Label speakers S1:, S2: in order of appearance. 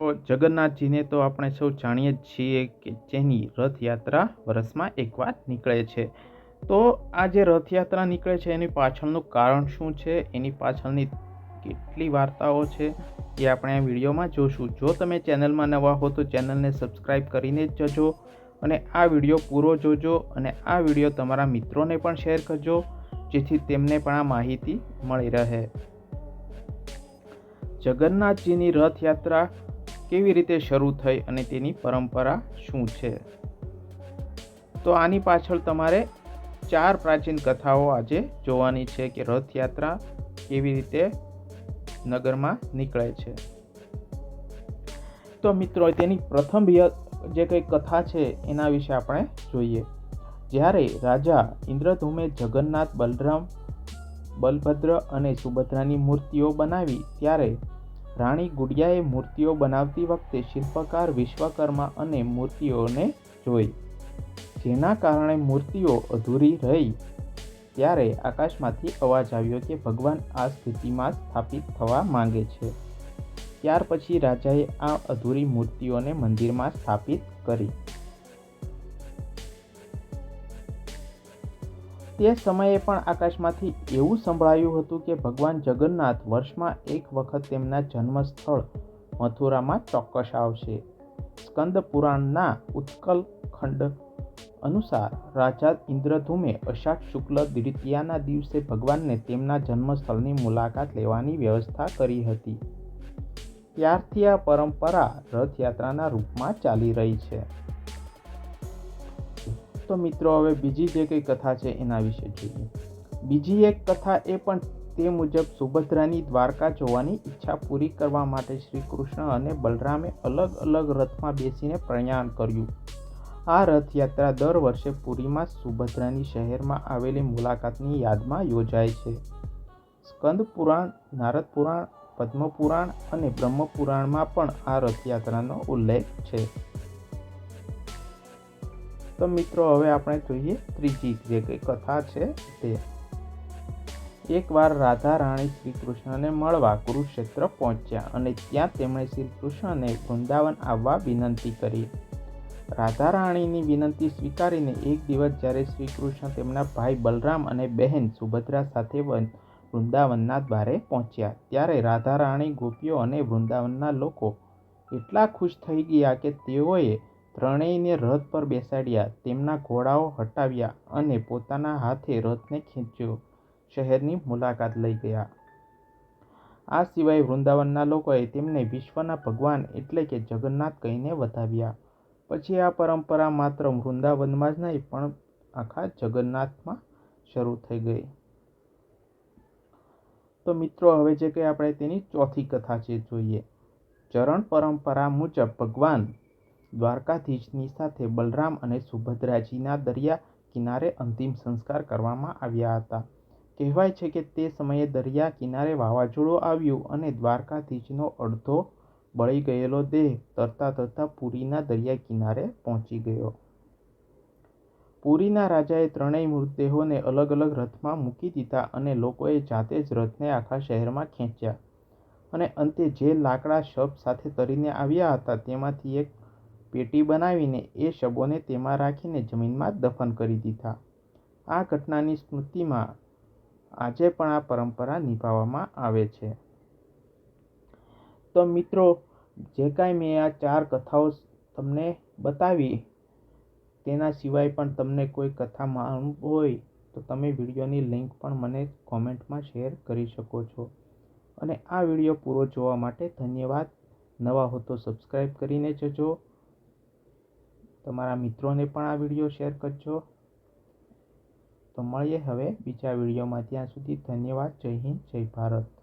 S1: જગન્નાથજીને તો આપણે સૌ જાણીએ જ છીએ કે જેની રથયાત્રા વર્ષમાં એકવાર નીકળે છે. તો આ જે રથયાત્રા નીકળે છે એની પાછળનું કારણ શું છે? એની પાછળની કેટલી વાર્તાઓ છે એ આપણે આ વિડીયોમાં જોશું. જો તમે ચેનલમાં નવા હો તો ચેનલને સબસ્ક્રાઈબ કરીને જ જજો અને આ વીડિયો પૂરો જોજો અને આ વીડિયો તમારા મિત્રોને પણ શેર કરજો, જેથી તેમને પણ આ માહિતી મળી રહે. જગન્નાથજીની રથયાત્રા કેવી રીતે શરૂ થઈ અને તેની પરંપરા શું છે? તો આની પાછળ તમારે ચાર પ્રાચીન કથાઓ આજે જોવાની છે કે રથયાત્રા કેવી રીતે નગરમાં નીકળે છે. તો મિત્રો, તેની પ્રથમ જે કંઈ કથા છે એના વિશે આપણે જોઈએ. જ્યારે રાજા ઇન્દ્રધૂમે જગન્નાથ બલરામ, બલભદ્ર અને સુભદ્રાની મૂર્તિઓ બનાવી, ત્યારે રાણી ગુડિયાએ મૂર્તિઓ બનાવતી વખતે શિલ્પકાર વિશ્વકર્મા અને મૂર્તિઓને જોઈ. જેના કારણે મૂર્તિઓ અધૂરી રહી. ત્યારે આકાશમાંથી અવાજ આવ્યો કે ભગવાન આ સ્થિતિમાં સ્થાપિત થવા માંગે છે. ત્યાર પછી રાજાએ આ અધૂરી મૂર્તિઓને મંદિરમાં સ્થાપિત કરી. તે સમયે પણ આકાશમાંથી એવું સંભળાયું હતું કે ભગવાન જગન્નાથ વર્ષમાં એક વખત તેમના જન્મસ્થળ મથુરામાં ચોક્કસ આવશે. સ્કંદ પુરાણના ઉત્કલ ખંડ અનુસાર રાજા ઇન્દ્રધૂમે અષાઢ શુક્લ દ્વિતીયાના દિવસે ભગવાનને તેમના જન્મસ્થળની મુલાકાત લેવાની વ્યવસ્થા કરી હતી. ત્યારથી આ પરંપરા રથયાત્રાના રૂપમાં ચાલી રહી છે. તો મિત્રો, હવે બીજી જે કંઈ કથા છે એના વિશે જોઈએ. બીજી એક કથા એ પણ તે મુજબ સુભદ્રાની દ્વારકા જોવાની ઈચ્છા પૂરી કરવા માટે શ્રી કૃષ્ણ અને બલરામે અલગ અલગ રથમાં બેસીને પ્રયાણ કર્યું. આ રથયાત્રા દર વર્ષે પુરીમાં સુભદ્રાની શહેરમાં આવેલી મુલાકાતની યાદમાં યોજાય છે. સ્કંદ પુરાણ, નારદ પુરાણ પદ્મપુરાણ અને બ્રહ્મપુરાણમાં પણ આ રથયાત્રાનો ઉલ્લેખ છે. તો મિત્રો, હવે આપણે જોઈએ ત્રીજી જે કથા છે તે. એકવાર રાધા રાણી શ્રી કૃષ્ણને મળવા કુરુક્ષેત્ર પહોંચ્યા અને ત્યાં તેમણે શ્રી કૃષ્ણને વૃંદાવન આવવા વિનંતી કરી. રાધા રાણીની વિનંતી સ્વીકારીને એક દિવસ જ્યારે શ્રી કૃષ્ણ તેમના ભાઈ બલરામ અને બહેન સુભદ્રા સાથે વૃંદાવનના દ્વારે પહોંચ્યા. ત્યારે રાધા રાણી ગોપીઓ અને વૃંદાવનના લોકો એટલા ખુશ થઈ ગયા કે તેઓએ ત્રણેયને રથ પર બેસાડ્યા, તેમના ઘોડાઓ હટાવ્યા અને પોતાના હાથે રથને ખેંચ્યો. શહેરની મુલાકાત લઈ ગયા. આ સિવાય વૃંદાવનના લોકોએ તેમને વિશ્વના ભગવાન એટલે કે જગન્નાથ કહીને વધાવ્યા. પછી આ પરંપરા માત્ર વૃંદાવનમાં જ નહીં, પણ આખા જગન્નાથમાં શરૂ થઈ ગઈ. તો મિત્રો, હવે જે કંઈ આપણે તેની ચોથી કથા છે, જોઈએ. ચરણ પરંપરા મુજબ ભગવાન દ્વારકાધીશની સાથે બલરામ અને સુભદ્રાજીના દરિયા કિનારે અંતિમ સંસ્કાર કરવામાં આવ્યા હતા. કહેવાય છે કે તે સમયે દરિયા કિનારે વાવાઝોડું આવ્યું અને દ્વારકાધીશનો અડધો બળી ગયેલો દેહ તરતા તરતા પુરીના દરિયા કિનારે પહોંચી ગયો. પુરીના રાજાએ ત્રણેય મૃતદેહોને અલગ અલગ રથમાં મૂકી દીધા અને લોકોએ જાતે જ રથને આખા શહેરમાં ખેંચ્યા. અને અંતે જે લાકડા શબ સાથે તરીને આવ્યા હતા તેમાંથી એક પેટી બનાવીને એ શબોને તેમાં રાખીને જમીનમાં દફન કરી દીધા. આ ઘટનાની સ્મૃતિમાં આજે પણ આ પરંપરા નિભાવવામાં આવે છે. તો મિત્રો, જે કાંઈ મેં આ ચાર કથાઓ તમને બતાવી, તેના સિવાય પણ તમને કોઈ કથા માલુમ હોય, તો તમે વિડીયોની લિંક પણ મને કોમેન્ટમાં શેર કરી શકો છો. અને આ વીડિયો પૂરો જોવા માટે ધન્યવાદ. નવા હો તો સબસ્ક્રાઈબ કરીને જજો. તમારા મિત્રોને પણ આ વીડિયો શેર કરજો. તો મળીએ હવે બીજા વિડીયોમાં. ત્યાં સુધી ધન્યવાદ. જય હિન્દ, જય ભારત.